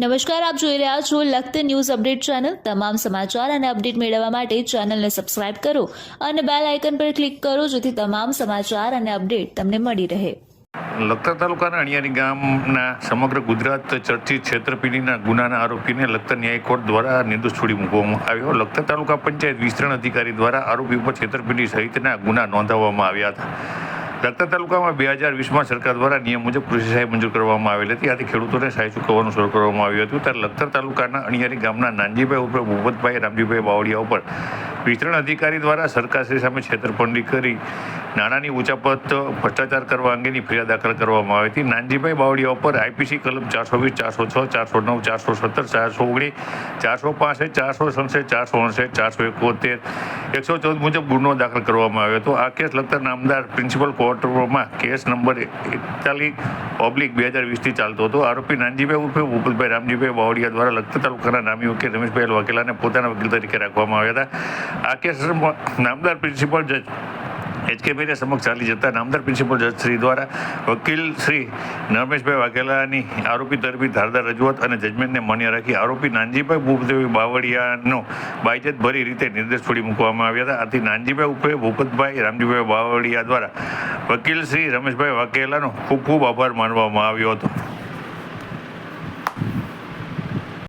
નમસ્કાર, આપ જોઈ રહ્યા છો લખત ન્યૂઝ અપડેટ ચેનલ. તમામ સમાચાર અને અપડેટ મેળવવા માટે ચેનલને સબસ્ક્રાઇબ કરો અને બેલ આઇકન પર ક્લિક કરો જેથી તમામ સમાચાર અને અપડેટ તમને મળી રહે. લખતર તાલુકાના અણિયારી ગામના સમગ્ર ગુજરાત ચર્ચિત છેતરપિંડીના ગુનાના આરોપીને લખતર ન્યાય કોર્ટ દ્વારા નિર્દોષ છોડી મૂકવામાં આવ્યો. લખતર તાલુકા પંચાયત વિસ્તરણ અધિકારી દ્વારા આરોપી ઉપર છેતરપિંડી સહિતના ગુના નોંધાવવામાં આવ્યા હતા. લખતર તાલુકામાં બે હજાર વીસમાં સરકાર દ્વારા નિયમ મુજબ કૃષિ સહાય મંજૂર કરવામાં આવેલી હતી. આથી ખેડૂતોને સહાય ચૂકવવાનું શરૂ કરવામાં આવ્યું હતું. ત્યારે લખતર તાલુકાના અણિયારી ગામના નાનજીભાઈ ઉપર ભૂપતભાઈ રામજીભાઈ બાવળિયા ઉપર વિસ્તરણ અધિકારી દ્વારા સરકારશ્રી સામે છેતરપિંડી કરી નાણાંની ઉચાપત, ભ્રષ્ટાચાર કરવા અંગેની ફરિયાદ દાખલ કરવામાં આવી હતી. નાનજીભાઈ બાવળીયા ઉપર આઈપીસી કલમ ચારસો વીસ, ચારસો છ, ચારસો નવ, ચારસો સત્તર, ચારસો ઓગણીસ, ચારસો પાસઠ, ચારસો સડસઠ ચારસો અડસઠ ચારસો એકોતેર, એકસો ચૌદ મુજબ ગુનો દાખલ કરવામાં આવ્યો હતો. આ કેસ લગતા નામદાર પ્રિન્સિપલ કોર્ટમાં કેસ નંબર એકતાલીસ ઓબ્લિક બે હજાર વીસથી ચાલતો હતો. આરોપી નાનજીભાઈ ઉર્ફે ભૂપતભાઈ રામજીભાઈ બાવળીયા દ્વારા લખતર તાલુકાના નામી વકીલ રમેશભાઈ વાઘેલાને પોતાના વકીલ તરીકે રાખવામાં આવ્યા હતા. આ કેસ નામદાર પ્રિન્સિપલ જજ એચકેભાઈને સમક્ષ ચાલી જતા નામદાર પ્રિન્સિપલ જજ શ્રી દ્વારા વકીલ શ્રી નરમેશભાઈ વાઘેલાની આરોપી તરફી ધારદાર રજૂઆત અને જજમેન્ટને માન્ય રાખી આરોપી નાનજીભાઈ ભૂપદેવી બાવળિયાનો બાયજત ભરી રીતે નિર્દેશ છોડી મૂકવામાં આવ્યા હતા. આથી નાનજીભાઈ ઉપરે ભૂપતભાઈ, રામજીભાઈ બાવળિયા દ્વારા વકીલ શ્રી રમેશભાઈ વાઘેલાનો ખૂબ ખૂબ આભાર માનવામાં આવ્યો હતો.